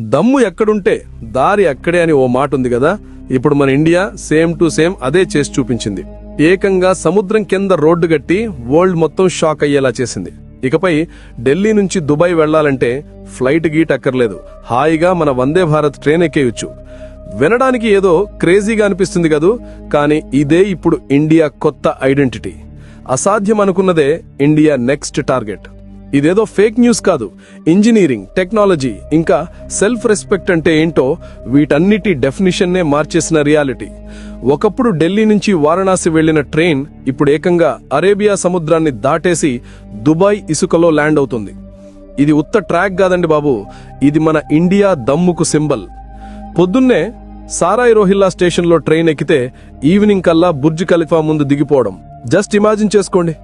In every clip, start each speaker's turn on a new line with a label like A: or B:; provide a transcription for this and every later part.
A: దమ్ము ఎక్కడుంటే దారి అక్కడే అని ఓ మాట ఉంది కదా ఇప్పుడు మన ఇండియా సేమ్ టు సేమ్ అదే చేసి చూపించింది. ఏకంగా సముద్రం కింద రోడ్డు గట్టి వరల్డ్ మొత్తం షాక్ అయ్యేలా చేసింది. ఇకపై ఢిల్లీ నుంచి దుబాయ్ వెళ్ళాలంటే ఫ్లైట్ గీట్ అక్కర్లేదు. హాయిగా మన వందే భారత్ ట్రైన్ ఎక్కేయచ్చు. వినడానికి ఏదో క్రేజీగా అనిపిస్తుంది కదూ కానీ ఇదే ఇప్పుడు ఇండియా కొత్త ఐడెంటిటీ. అసాధ్యం అనుకున్నదే ఇండియా నెక్స్ట్ టార్గెట్. ఇదేదో ఫేక్ న్యూస్ కాదు. ఇంజనీరింగ్ టెక్నాలజీ ఇంకా సెల్ఫ్ రెస్పెక్ట్ అంటే ఏంటో వీటన్నిటి డెఫినిషన్నే మార్చేసిన రియాలిటీ. ఒకప్పుడు ఢిల్లీ నుంచి వారణాసి వెళ్ళిన ట్రైన్ ఇప్పుడు ఏకంగా అరేబియా సముద్రాన్ని దాటేసి దుబాయ్ ఇసుకలో ల్యాండ్ అవుతుంది. ఇది ఉత్త ట్రాక్ కాదండి బాబు. ఇది మన ఇండియా దమ్ముకు సింబల్. పొద్దున్నే సారాయి రోహిల్లా స్టేషన్లో ట్రైన్ ఎక్కితే ఈవినింగ్ కల్లా బుర్జ్ ఖలీఫా ముందు దిగిపోవడం. జస్ట్ ఇమాజిన్ చేసుకోండి.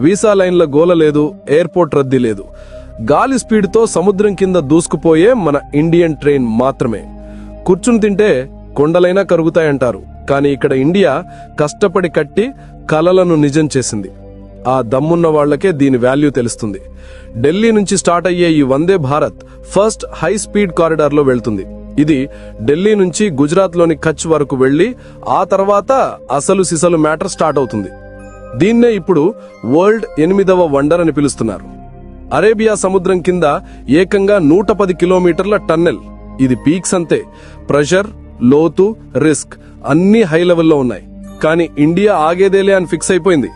A: వీసా లైన్ల గోల లేదు ఎయిర్పోర్ట్ రద్దీ లేదు. గాలి స్పీడ్తో సముద్రం కింద దూసుకుపోయే మన ఇండియన్ ట్రైన్ మాత్రమే. కూర్చుని తింటే కొండలైనా కరుగుతాయంటారు కానీ ఇక్కడ ఇండియా కష్టపడి కట్టి కలలను నిజం చేసింది. ఆ దమ్మున్న వాళ్ళకే దీని వాల్యూ తెలుస్తుంది. ఢిల్లీ నుంచి స్టార్ట్ అయ్యే ఈ Vande Bharat first high speed కారిడార్లో వెళ్తుంది. ఇది ఢిల్లీ నుంచి గుజరాత్లోని కచ్ వరకు వెళ్ళి ఆ తర్వాత అసలు సిసలు మ్యాటర్ స్టార్ట్ అవుతుంది. దీన్నే ఇప్పుడు వరల్డ్ ఎనిమిదవ వండర్ అని పిలుస్తున్నారు. అరేబియా సముద్రం కింద ఏకంగా నూట పది కిలోమీటర్ల టన్నెల్. ఇది పీక్స్ అంతే. ప్రెషర్ లోతు రిస్క్ అన్ని హై లెవెల్లో ఉన్నాయి. కానీ ఇండియా ఆగేదేలే అని ఫిక్స్ అయిపోయింది.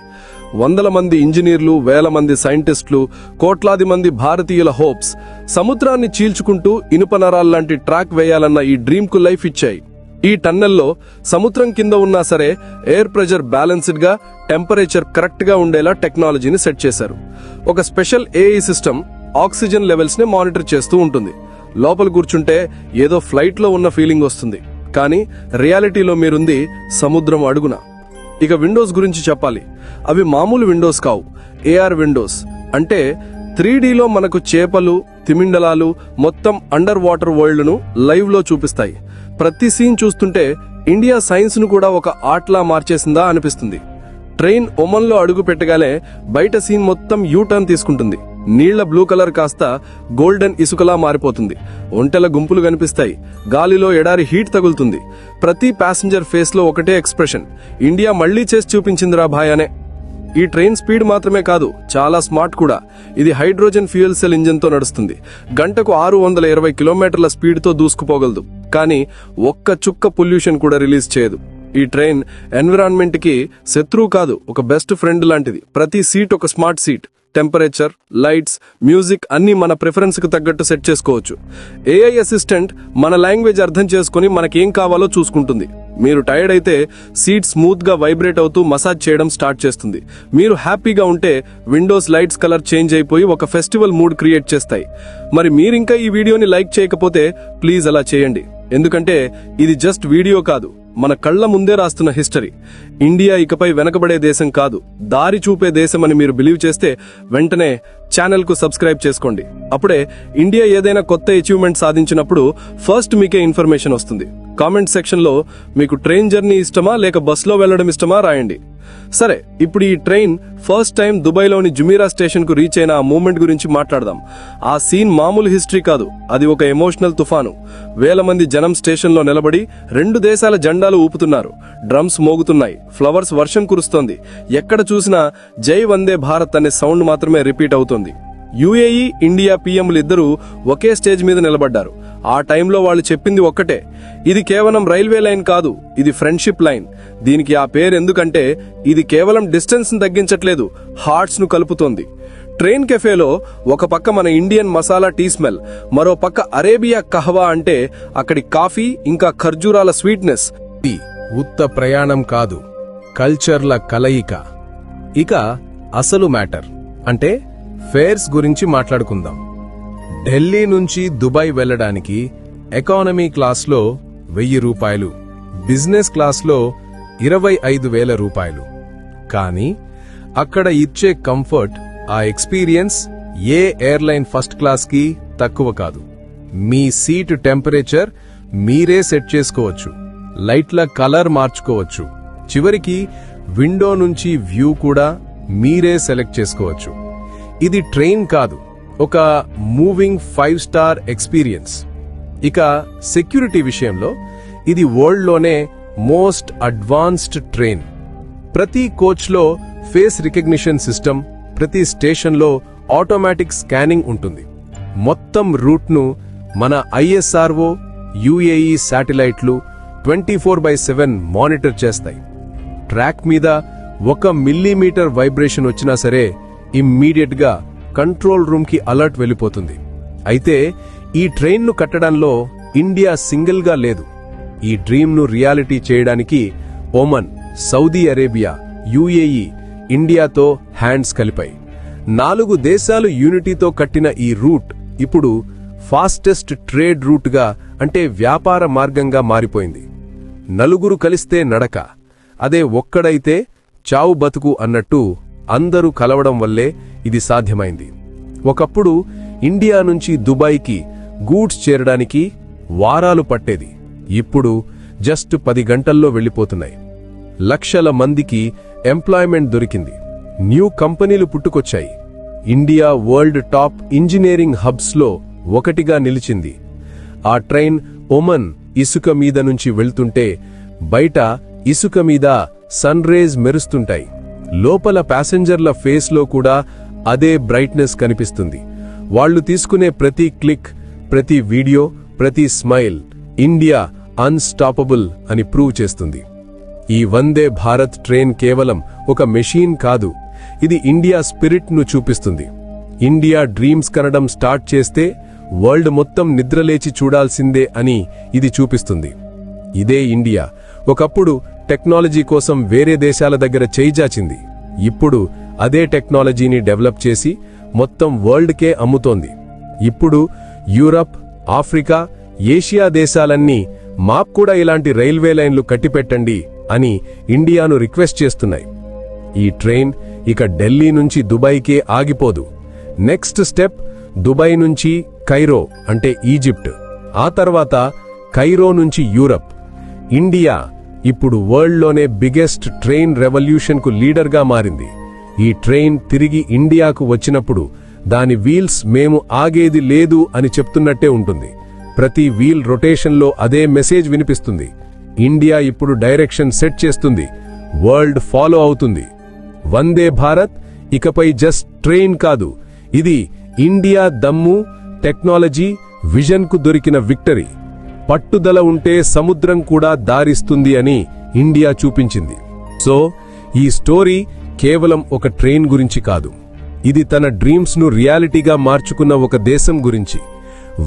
A: వందల మంది ఇంజనీర్లు వేల మంది సైంటిస్టులు కోట్లాది మంది భారతీయుల హోప్స్ సముద్రాన్ని చీల్చుకుంటూ ఇనుప నరాల్లాంటి ట్రాక్ వేయాలన్న ఈ డ్రీమ్కు లైఫ్ ఇచ్చాయి. ఈ టన్నెల్లో సముద్రం కింద ఉన్నా సరే ఎయిర్ ప్రెషర్ బ్యాలెన్స్డ్గా టెంపరేచర్ కరెక్ట్గా ఉండేలా టెక్నాలజీని సెట్ చేశారు. ఒక స్పెషల్ ఏఈ సిస్టమ్ ఆక్సిజన్ లెవెల్స్ని మానిటర్ చేస్తూ ఉంటుంది. లోపల కూర్చుంటే ఏదో ఫ్లైట్లో ఉన్న ఫీలింగ్ వస్తుంది. కానీ రియాలిటీలో మీరుంది సముద్రం అడుగున. ఇక విండోస్ గురించి చెప్పాలి. అవి మామూలు విండోస్ కావు. ఏఆర్ విండోస్ అంటే త్రీ మనకు చేపలు తిమిండలాలు మొత్తం అండర్ వాటర్ వరల్డ్ను లైవ్లో చూపిస్తాయి. ప్రతి సీన్ చూస్తుంటే ఇండియా సైన్స్ను కూడా ఒక ఆర్ట్లా మార్చేసిందా అనిపిస్తుంది. ట్రైన్ ఒమన్లో అడుగు పెట్టగానే బయట సీన్ మొత్తం యూ టర్న్ తీసుకుంటుంది. నీళ్ళ బ్లూ కలర్ కాస్త గోల్డెన్ ఇసుకలా మారిపోతుంది. ఒంటెల గుంపులు కనిపిస్తాయి. గాలిలో ఎడారి హీట్ తగులుతుంది. ప్రతి ప్యాసింజర్ ఫేస్లో ఒకటే ఎక్స్ప్రెషన్. ఇండియా మళ్ళీ చేసి చూపించిందిరా భాయ్ అనే ఈ ట్రైన్ స్పీడ్ మాత్రమే కాదు చాలా స్మార్ట్ కూడా. ఇది హైడ్రోజన్ ఫ్యూయల్ సెల్ ఇంజిన్తో నడుస్తుంది. గంటకు ఆరు వందల ఇరవై కిలోమీటర్ల స్పీడ్తో దూసుకుపోగలదు. కానీ ఒక్క చుక్క పొల్యూషన్ కూడా రిలీజ్ చేయదు. ఈ ట్రైన్ ఎన్విరాన్మెంట్కి శత్రువు కాదు ఒక బెస్ట్ ఫ్రెండ్ లాంటిది. ప్రతి సీట్ ఒక smart seat. Temperature lights music అన్నీ మన ప్రిఫరెన్స్కి తగ్గట్టు సెట్ చేసుకోవచ్చు. ఏఐ అసిస్టెంట్ మన లాంగ్వేజ్ అర్థం చేసుకుని మనకేం కావాలో చూసుకుంటుంది. మీరు టైర్డ్ అయితే సీట్ స్మూత్గా వైబ్రేట్ అవుతూ మసాజ్ చేయడం స్టార్ట్ చేస్తుంది. మీరు హ్యాపీగా ఉంటే విండోస్ లైట్స్ కలర్ చేంజ్ అయిపోయి ఒక ఫెస్టివల్ మూడ్ క్రియేట్ చేస్తాయి. మరి మీరింకా ఈ వీడియోని లైక్ చేయకపోతే ప్లీజ్ అలా చేయండి. ఎందుకంటే ఇది జస్ట్ వీడియో కాదు మన కళ్ళ ముందే రాస్తున్న హిస్టరీ ఇండియా ఇకపై వెనకబడే దేశం కాదు దారి చూపే దేశం అని మీరు బిలీవ్ చేస్తే వెంటనే ఛానల్కు సబ్స్క్రైబ్ చేసుకోండి. అప్పుడే ఇండియా ఏదైనా కొత్త అచీవ్మెంట్ సాధించినప్పుడు ఫస్ట్ మీకే ఇన్ఫర్మేషన్ వస్తుంది. కామెంట్ సెక్షన్లో మీకు ట్రైన్ జర్నీ ఇష్టమా లేక బస్సులో వెళ్ళడం ఇష్టమా రాయండి. సరే ఇప్పుడు ఈ ట్రైన్ ఫస్ట్ టైం దుబాయ్లోని జుమీరా స్టేషన్కు రీచ్ అయిన ఆ మూమెంట్ గురించి మాట్లాడదాం. ఆ సీన్ మామూలు హిస్టరీ కాదు అది ఒక ఎమోషనల్ తుఫాను. వేల మంది జనం స్టేషన్లో నిలబడి రెండు దేశాల జెండాలు ఊపుతున్నారు. డ్రమ్స్ మోగుతున్నాయి ఫ్లవర్స్ వర్షం కురుస్తోంది. ఎక్కడ చూసినా జై వందే భారత్ అనే సౌండ్ మాత్రమే రిపీట్ అవుతోంది. యుఏఈ ఇండియా పీఎంలు ఇద్దరూ ఒకే స్టేజ్ మీద నిలబడ్డారు. ఆ టైంలో వాళ్ళు చెప్పింది ఒక్కటే. ఇది కేవలం రైల్వే లైన్ కాదు ఇది ఫ్రెండ్షిప్ లైన్. దీనికి ఆ పేరు ఎందుకంటే ఇది కేవలం డిస్టెన్స్ను తగ్గించట్లేదు హార్ట్స్ను కలుపుతోంది. ట్రైన్ కెఫేలో ఒక పక్క మన ఇండియన్ మసాలా టీ స్మెల్ మరో పక్క అరేబియా కహవా అంటే అక్కడి కాఫీ ఇంకా ఖర్జూరాల స్వీట్నెస్.
B: ఇది ఉత్త ప్రయాణం కాదు కల్చర్ల కలయిక. ఇక అసలు మ్యాటర్ అంటే ఫేర్స్ గురించి మాట్లాడుకుందాం. ఢిల్లీ నుంచి దుబాయ్ వెళ్ళడానికి ఎకానమీ క్లాస్లో వెయ్యి రూపాయలు బిజినెస్ క్లాస్లో ఇరవై ఐదు వేల రూపాయలు. కానీ అక్కడ ఇచ్చే కంఫర్ట్ ఆ ఎక్స్పీరియన్స్ ఏ ఎయిర్లైన్ ఫస్ట్ క్లాస్కి తక్కువ కాదు. మీ సీట్ టెంపరేచర్ మీరే సెట్ చేసుకోవచ్చు. లైట్ల కలర్ మార్చుకోవచ్చు. చివరికి విండో నుంచి వ్యూ కూడా మీరే సెలెక్ట్ చేసుకోవచ్చు. ఇది ట్రైన్ కాదు. ఒక మూవింగ్ ఫైవ్ స్టార్ ఎక్స్పీరియన్స్. ఇక సెక్యూరిటీ విషయంలో ఇది వరల్డ్లోనే మోస్ట్ అడ్వాన్స్డ్ ట్రైన్. ప్రతి కోచ్లో ఫేస్ రికగ్నిషన్ సిస్టమ్ ప్రతి స్టేషన్లో ఆటోమేటిక్ స్కానింగ్ ఉంటుంది. మొత్తం రూట్ను మన ISRO UAE శాటిలైట్లు twenty four by seven monitor చేస్తాయి. ట్రాక్ మీద ఒక మిల్లీమీటర్ వైబ్రేషన్ వచ్చినా సరే ఇమ్మీడియట్గా కంట్రోల్ రూమ్కి అలర్ట్ వెళ్ళిపోతుంది. అయితే ఈ ట్రైన్ను కట్టడంలో ఇండియా సింగిల్గా లేదు. ఈ డ్రీమ్ను రియాలిటీ చేయడానికి ఒమన్ సౌదీ అరేబియా యుఏఈ ఇండియాతో హ్యాండ్స్ కలిపాయి. నాలుగు దేశాలు యూనిటీతో కట్టిన ఈ రూట్ ఇప్పుడు ఫాస్టెస్ట్ ట్రేడ్ రూట్గా అంటే వ్యాపార మార్గంగా మారిపోయింది. నలుగురు కలిస్తే నడక అదే ఒక్కడైతే చావు బతుకు అన్నట్టు అందరూ కలవడం వల్లే ఇది సాధ్యమైంది. ఒకప్పుడు ఇండియా నుంచి దుబాయ్కి గూడ్స్ చేరడానికి వారాలు పట్టేది. ఇప్పుడు జస్ట్ పది గంటల్లో వెళ్ళిపోతున్నాయి. లక్షల మందికి ఎంప్లాయ్మెంట్ దొరికింది. న్యూ కంపెనీలు పుట్టుకొచ్చాయి. ఇండియా వరల్డ్ టాప్ ఇంజనీరింగ్ హబ్స్లో ఒకటిగా నిలిచింది. ఆ ట్రైన్ ఒమన్ ఇసుక మీద నుంచి వెళ్తుంటే బయట ఇసుక మీద సన్ రేజ్ మెరుస్తుంటాయి. లోపల ప్యాసింజర్ల ఫేస్లో కూడా అదే బ్రైట్నెస్ కనిపిస్తుంది. వాళ్ళు తీసుకునే ప్రతి క్లిక్ ప్రతి వీడియో ప్రతి స్మైల్ ఇండియా అన్స్టాపబుల్ అని ప్రూవ్ చేస్తుంది. ఈ వందే భారత్ ట్రైన్ కేవలం ఒక మెషీన్ కాదు ఇది ఇండియా స్పిరిట్ను చూపిస్తుంది. ఇండియా డ్రీమ్స్ కనడం స్టార్ట్ చేస్తే వరల్డ్ మొత్తం నిద్రలేచి చూడాల్సిందే అని ఇది చూపిస్తుంది. ఇదే ఇండియా. ఒకప్పుడు టెక్నాలజీ కోసం వేరే దేశాల దగ్గర చేయిజాచింది. ఇప్పుడు అదే టెక్నాలజీని డెవలప్ చేసి మొత్తం వరల్డ్కే అమ్ముతోంది. ఇప్పుడు యూరప్ ఆఫ్రికా ఏషియా దేశాలన్నీ మాకు కూడా ఇలాంటి రైల్వే లైన్లు కట్టిపెట్టండి అని ఇండియాను రిక్వెస్ట్ చేస్తున్నాయి. ఈ ట్రైన్ ఇక ఢిల్లీ నుంచి దుబాయ్కే ఆగిపోదు. నెక్స్ట్ స్టెప్ దుబాయ్ నుంచి కైరో అంటే ఈజిప్ట్. ఆ తర్వాత కైరో నుంచి యూరప్. ఇండియా ఇప్పుడు వరల్డ్లోనే బిగ్గెస్ట్ ట్రైన్ రెవల్యూషన్కు లీడర్గా మారింది. ఈ ట్రైన్ తిరిగి ఇండియాకు వచ్చినప్పుడు దాని వీల్స్ మేము ఆగేది లేదు అని చెప్తున్నట్టే ఉంటుంది. ప్రతి వీల్ రొటేషన్లో అదే మెసేజ్ వినిపిస్తుంది. ఇండియా ఇప్పుడు డైరెక్షన్ సెట్ చేస్తుంది. వరల్డ్ ఫాలో అవుతుంది. వందే భారత్ ఇకపై జస్ట్ ట్రైన్ కాదు. ఇది ఇండియా దమ్ము టెక్నాలజీ విజన్కు దొరికిన విక్టరీ. పట్టుదల ఉంటే సముద్రం కూడా దారిస్తుంది అని ఇండియా చూపించింది. సో ఈ స్టోరీ కేవలం ఒక ట్రైన్ గురించి కాదు. ఇది తన డ్రీమ్స్ను రియాలిటీగా మార్చుకున్న ఒక దేశం గురించి.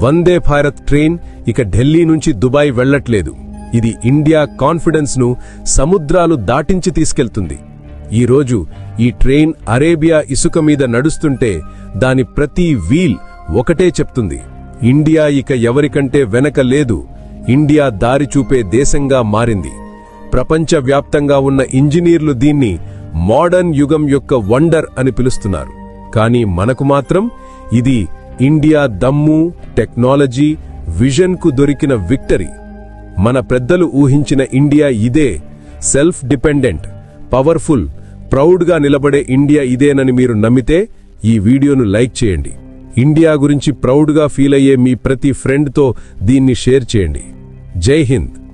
B: వందే భారత్ ట్రైన్ ఇక ఢిల్లీ నుంచి దుబాయ్ వెళ్ళట్లేదు ఇది ఇండియా కాన్ఫిడెన్స్ను సముద్రాలు దాటించి తీసుకెళ్తుంది. ఈరోజు ఈ ట్రైన్ అరేబియా ఇసుక మీద నడుస్తుంటే దాని ప్రతి వీల్ ఒకటే చెప్తుంది. ఇండియా ఇక ఎవరికంటే వెనక లేదు. ఇండియా దారి చూపే దేశంగా మారింది. ప్రపంచవ్యాప్తంగా ఉన్న ఇంజనీర్లు దీన్ని మోడర్న్ యుగం యొక్క వండర్ అని పిలుస్తున్నారు. కానీ మనకు మాత్రం ఇది ఇండియా దమ్ము టెక్నాలజీ విజన్కు దొరికిన విక్టరీ. మన పెద్దలు ఊహించిన ఇండియా ఇదే సెల్ఫ్ డిపెండెంట్ పవర్ఫుల్ ప్రౌడ్గా నిలబడే ఇండియా ఇదేనని మీరు నమ్మితే ఈ వీడియోను లైక్ చేయండి. ఇండియా గురించి ప్రౌడ్గా ఫీల్ అయ్యే మీ ప్రతి ఫ్రెండ్తో దీన్ని షేర్ చేయండి. జై హింద్.